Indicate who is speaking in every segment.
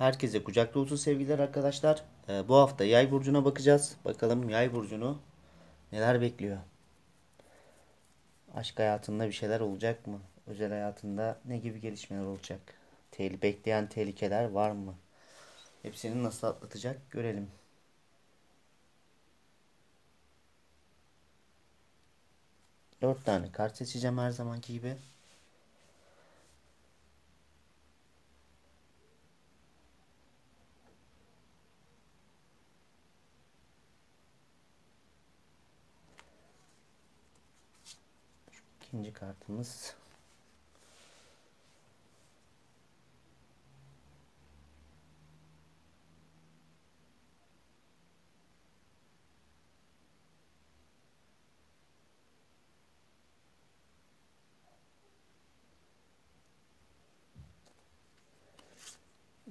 Speaker 1: Herkese kucak dolusu sevgiler arkadaşlar. Ee, bu hafta yay burcuna bakacağız. Bakalım yay burcunu neler bekliyor? Aşk hayatında bir şeyler olacak mı? Özel hayatında ne gibi gelişmeler olacak? Tehli bekleyen tehlikeler var mı? Hepsini nasıl atlatacak görelim. Dört tane kart seçeceğim her zamanki gibi. İkinci kartımız.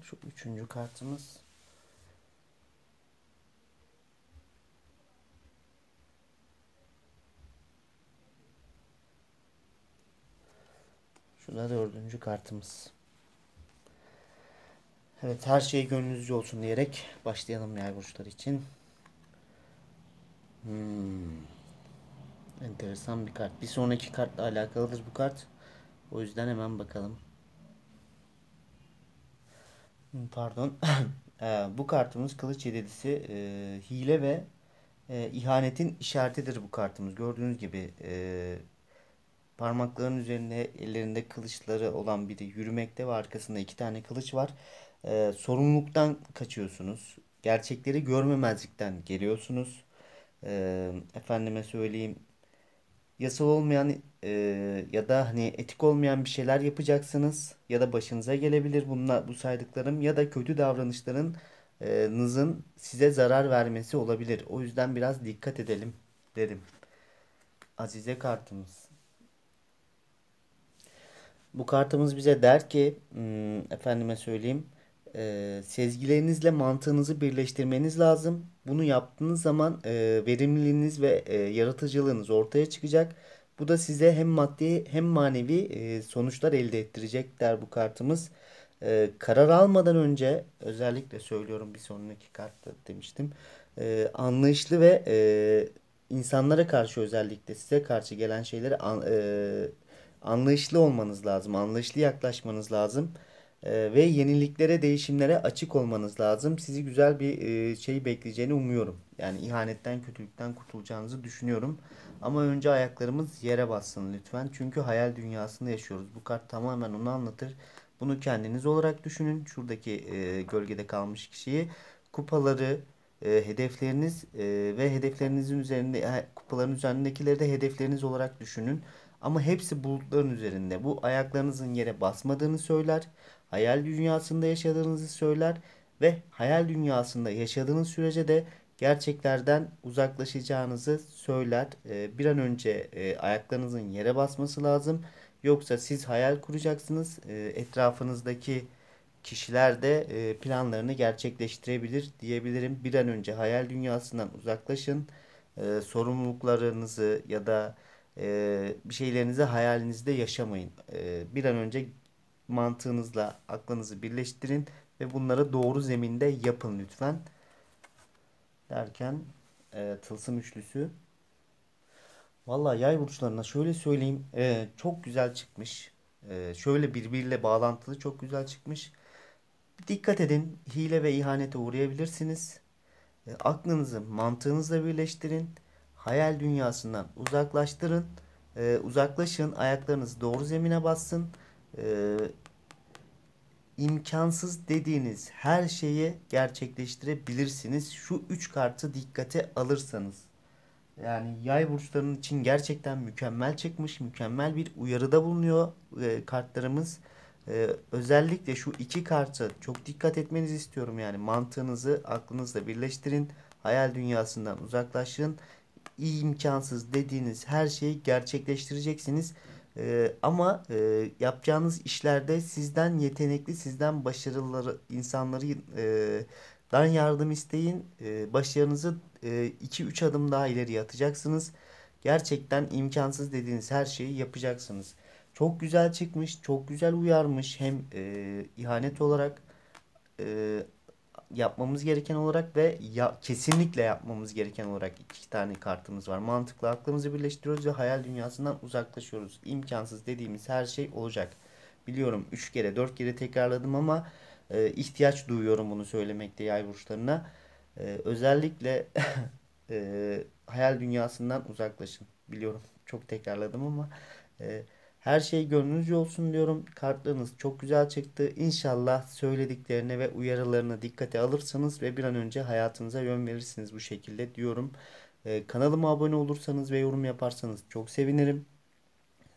Speaker 1: Şu üçüncü kartımız. Şu da dördüncü kartımız. Evet her şey gönlünüzce olsun diyerek başlayalım yay burçları için. Hmm. Enteresan bir kart. Bir sonraki kartla alakalıdır bu kart. O yüzden hemen bakalım. Pardon. Ee, bu kartımız kılıç yedilisi e, hile ve e, ihanetin işaretidir bu kartımız. Gördüğünüz gibi e, parmaklarının üzerinde ellerinde kılıçları olan biri yürümekte ve arkasında iki tane kılıç var. E, sorumluluktan kaçıyorsunuz. Gerçekleri görmemezlikten geliyorsunuz. E, efendime söyleyeyim yasal olmayan e, ya da hani etik olmayan bir şeyler yapacaksınız ya da başınıza gelebilir bunlar bu saydıklarım ya da kötü davranışların e, nızın size zarar vermesi olabilir. O yüzden biraz dikkat edelim derim. Azize kartımız. Bu kartımız bize der ki hmm, efendime söyleyeyim e, sezgilerinizle mantığınızı birleştirmeniz lazım. Bunu yaptığınız zaman e, verimliliğiniz ve e, yaratıcılığınız ortaya çıkacak. Bu da size hem maddi hem manevi e, sonuçlar elde ettirecek der bu kartımız. E, karar almadan önce özellikle söylüyorum bir sonraki kartta demiştim. E, anlayışlı ve e, insanlara karşı özellikle size karşı gelen şeyleri an, e, anlayışlı olmanız lazım. Anlayışlı yaklaşmanız lazım. Ee, ve yeniliklere, değişimlere açık olmanız lazım. Sizi güzel bir e, şey bekleyeceğini umuyorum. Yani ihanetten, kötülükten kurtulacağınızı düşünüyorum. Ama önce ayaklarımız yere bassın lütfen. Çünkü hayal dünyasında yaşıyoruz. Bu kart tamamen onu anlatır. Bunu kendiniz olarak düşünün. Şuradaki e, gölgede kalmış kişiyi. Kupaları, e, hedefleriniz e, ve hedeflerinizin üzerinde e, kupaların üzerindekileri de hedefleriniz olarak düşünün. Ama hepsi bulutların üzerinde. Bu ayaklarınızın yere basmadığını söyler. Hayal dünyasında yaşadığınızı söyler ve hayal dünyasında yaşadığınız sürece de gerçeklerden uzaklaşacağınızı söyler. E, bir an önce e, ayaklarınızın yere basması lazım. Yoksa siz hayal kuracaksınız. E, etrafınızdaki kişiler de e, planlarını gerçekleştirebilir diyebilirim. Bir an önce hayal dünyasından uzaklaşın. E, sorumluluklarınızı ya da e, bir şeylerinizi hayalinizde yaşamayın. E, bir an önce mantığınızla aklınızı birleştirin ve bunları doğru zeminde yapın lütfen. Derken e, tılsım üçlüsü. Valla yay burçlarına şöyle söyleyeyim e, çok güzel çıkmış. E, şöyle birbiriyle bağlantılı çok güzel çıkmış. Dikkat edin hile ve ihanete uğrayabilirsiniz. Aklınızı mantığınızla birleştirin. Hayal dünyasından uzaklaştırın. E, uzaklaşın ayaklarınız doğru zemine bassın e, imkansız dediğiniz her şeyi gerçekleştirebilirsiniz. Şu üç kartı dikkate alırsanız. Yani yay burçlarının için gerçekten mükemmel çıkmış. Mükemmel bir uyarıda bulunuyor e, kartlarımız. E, özellikle şu iki kartı çok dikkat etmenizi istiyorum. Yani mantığınızı aklınızla birleştirin. Hayal dünyasından uzaklaşın. İmkansız dediğiniz her şeyi gerçekleştireceksiniz. Ee, ama e, yapacağınız işlerde sizden yetenekli, sizden başarılı insanları e, yardım isteyin. E, başarınızı 2-3 e, adım daha ileri atacaksınız. Gerçekten imkansız dediğiniz her şeyi yapacaksınız. Çok güzel çıkmış, çok güzel uyarmış. Hem e, ihanet olarak e, yapmamız gereken olarak ve ya, kesinlikle yapmamız gereken olarak iki tane kartımız var. Mantıkla aklımızı birleştiriyoruz ve hayal dünyasından uzaklaşıyoruz. İmkansız dediğimiz her şey olacak. Biliyorum 3 kere 4 kere tekrarladım ama e, ihtiyaç duyuyorum bunu söylemekte yay burçlarına. E, özellikle e, hayal dünyasından uzaklaşın. Biliyorum çok tekrarladım ama e, her şey gönlünüzce olsun diyorum. Kartlarınız çok güzel çıktı. İnşallah söylediklerine ve uyarılarına dikkate alırsınız ve bir an önce hayatınıza yön verirsiniz bu şekilde diyorum. E, kanalıma abone olursanız ve yorum yaparsanız çok sevinirim.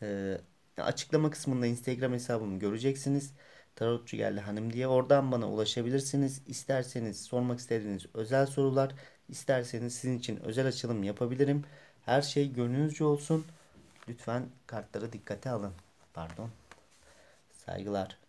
Speaker 1: E, açıklama kısmında Instagram hesabımı göreceksiniz. Tarotçu geldi hanım diye oradan bana ulaşabilirsiniz. İsterseniz sormak istediğiniz özel sorular, isterseniz sizin için özel açılım yapabilirim. Her şey gönlünüzce olsun. Lütfen kartları dikkate alın. Pardon. Saygılar.